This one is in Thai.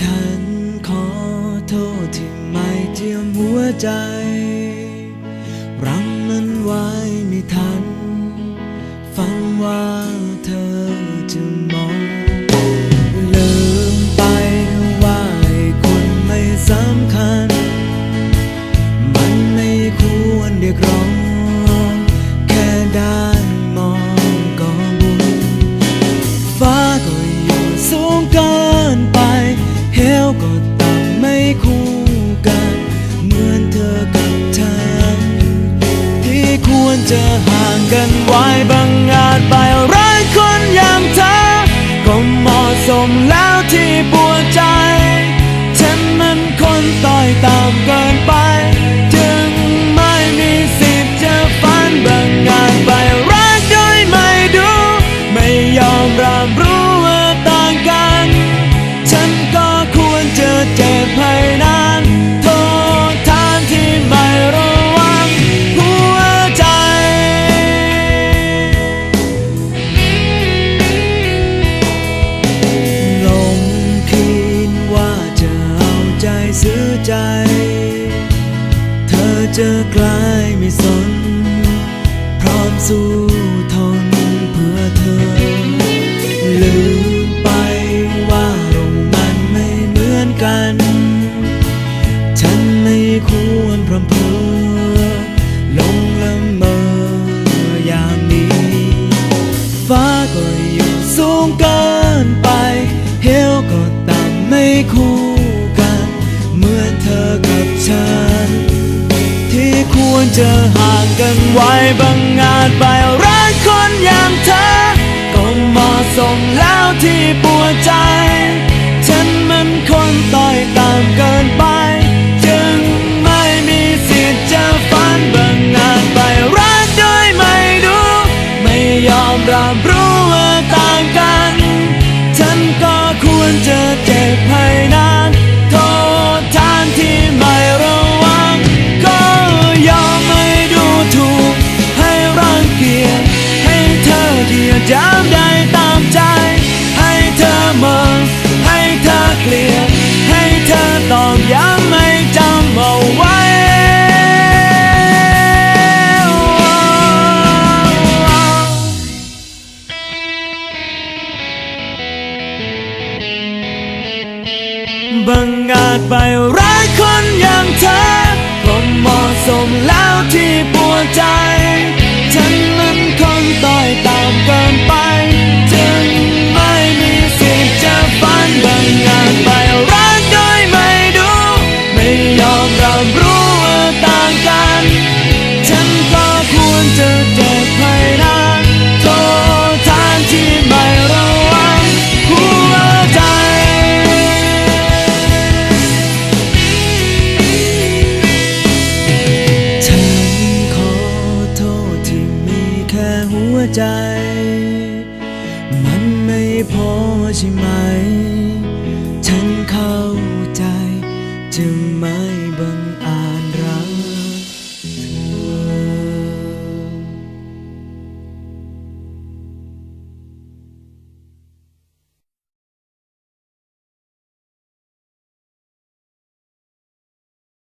ฉันขอโทษที่ไม่เตรียมหัวใจ รจะห่างกันไว้บางอาจไปรักคนอย่างเธอก็เหมาะสมแล้ว จอไกล เธอห่างกันไว้บางอาจไปรักคนอย่างเธอก็เหมาะสมแล้วที่ปวดใจ บังอาจไปรักคนอย่างเธอผมเหมาะสมแล้วที่ปวดใจ ฉันมันคงต่อยตามเกินไป จึงไม่มีสิทธิ์จะฝันบังอาจไปรักโดยไม่ดู ไม่ยอมรับรู้ว่าต่างกัน ฉันก็ควรจะเจ็บให้ได้ ใจ มันไม่พอใช่ไหม ฉันเข้าใจจะไม่บัง